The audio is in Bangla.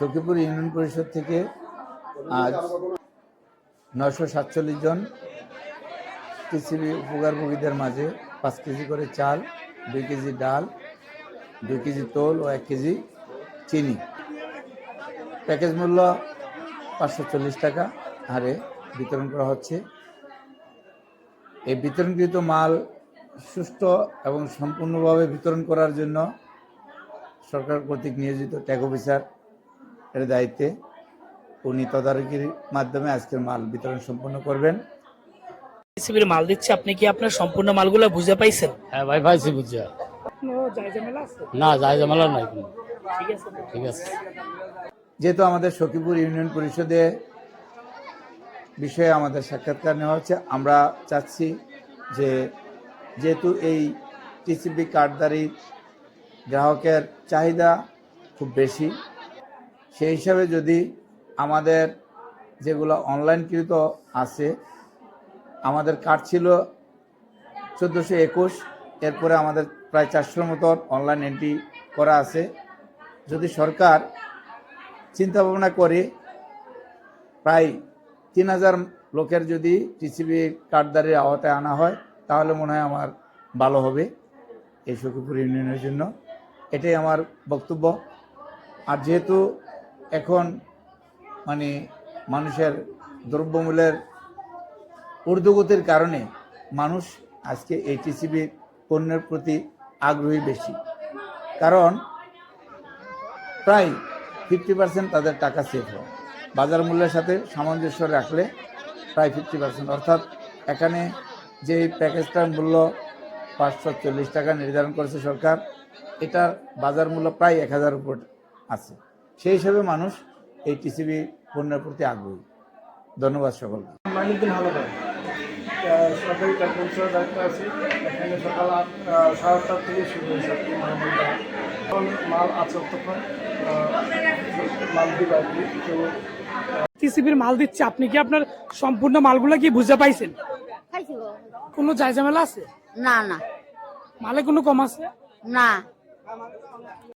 সখীপুর ইউনিয়ন পরিষদ থেকে আজ নশো সাতচল্লিশ জন টিসিবি উপকারভোগীদের মাঝে পাঁচ কেজি করে চাল, দুই কেজি ডাল, দুই কেজি তোল ও এক কেজি চিনি। প্যাকেজ মূল্য পাঁচশো চল্লিশ টাকা। হারে বিতরণ করা হচ্ছে। এই বিতরণকৃত মাল সুষ্ঠু এবং সম্পূর্ণভাবে বিতরণ করার জন্য সরকার কর্তৃক নিয়োজিত ট্যাগ অফিসার এর দায়িত্বে উনি তদারকির মাধ্যমে আজকের মাল বিতরণ সম্পন্ন করবেন। টিসিবির মাল দিচ্ছে আপনি কি আপনার সম্পূর্ণ মালগুলো বুঝে পাইছেন? হ্যাঁ ভাই পাইছি ঝামেলা আছে? না যাই জামালা নাই ঠিক আছে। ঠিক আছে। যেহেতু আমাদের সখীপুর ইউনিয়ন পরিষদে বিষয়ে আমাদের সাক্ষাৎকার নেওয়া হচ্ছে আমরা চাচ্ছি যে যেহেতু এই টিসিবি কার্ডদারি গ্রাহকের চাহিদা খুব বেশি সেই হিসাবে যদি আমাদের যেগুলো অনলাইনকৃত আছে, আমাদের কার্ড ছিল চোদ্দোশো একুশ, এরপরে আমাদের প্রায় চারশোর মতন অনলাইন এন্ট্রি করা আছে। যদি সরকার চিন্তা ভাবনা করে, প্রায় তিন হাজার লোকের যদি টিসিবি কার্ডদারির আওতায় আনা হয়, তাহলে মনে হয় আমার ভালো হবে এই সখীপুর ইউনিয়নের জন্য। এটাই আমার বক্তব্য। আর যেহেতু এখন মানে মানুষের দ্রব্যমূল্যের ঊর্ধ্বগতির কারণে মানুষ আজকে এই টিসিবি পণ্যের প্রতি আগ্রহী বেশি। কারণ প্রায় ফিফটি পার্সেন্ট তাদের টাকা সেভ হয়। বাজার মূল্যের সাথে সামঞ্জস্য রাখলে প্রায় ফিফটি পার্সেন্ট অর্থাৎ এখানে যে প্যাকেজটার মূল্য পাঁচশো চল্লিশ টাকা নির্ধারণ করেছে সরকার, এটার বাজার মূল্য প্রায় এক হাজার উপর আছে। সেই হিসাবে মানুষ এই টিসিবি পণ্যের প্রতি আগ্রহী। ধন্যবাদ সকলকে। মাইনুদ্দিন হালাদার সরকারি কার্যক্রম দায়িত্ব আছে। এখানে সকাল আট সাড়ে আটটা থেকে শুরু হয়েছে। মাল দেওয়া। এখন মাল আছে তখন মাল দিবে আর কি। তো টিসিবির মাল দিচ্ছে। আপনি কি আপনার সম্পূর্ণ মালগুলো কি বুঝে পাইছেন। কোনো যায় আছে? না না। মালে কোনো কম আছে? না।